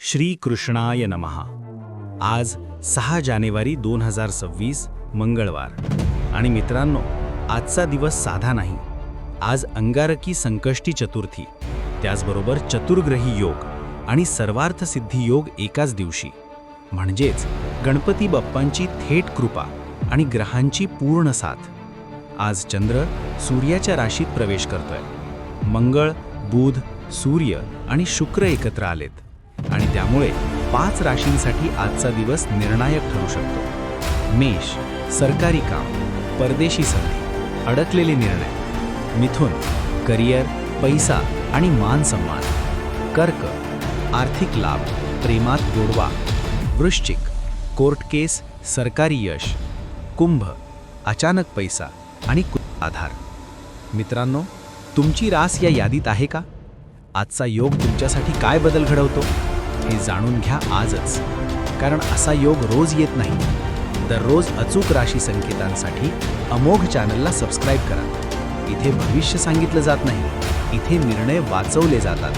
श्री कृष्णाय नमहा आज सहा जानेवारी दोन हजार सव्वीस मंगळवार. आणि मित्रांनो आजचा दिवस साधा नाही. आज अंगारकी संकष्टी चतुर्थी. त्याचबरोबर चतुर्ग्रही योग आणि सर्वार्थ सिद्धी योग एकाच दिवशी. म्हणजेच गणपती बाप्पांची थेट कृपा आणि ग्रहांची पूर्ण साथ. आज चंद्र सूर्याच्या राशीत प्रवेश करतोय. मंगळ बुध सूर्य आणि शुक्र एकत्र आलेत. आणि त्यामुळे पाच राशींसाठी आजचा दिवस निर्णायक ठरू शकतो. मेष सरकारी काम परदेशी संधी अडकलेले निर्णय मिथुन करिअर पैसा आणि मान सन्मान कर्क आर्थिक लाभ प्रेमात गोडवा वृश्चिक कोर्ट केस सरकारी यश कुंभ अचानक पैसा आणि आधार. मित्रांनो तुमची रास या यादीत आहे का? आजचा योग तुमच्यासाठी काय बदल घडवतो हे जाणून घ्या आजच. कारण असा योग रोज येत नाही. दररोज अचूक राशी संकेतांसाठी अमोघ चॅनलला सबस्क्राईब करा. इथे भविष्य सांगितलं जात नाही. इथे निर्णय वाचवले जातात.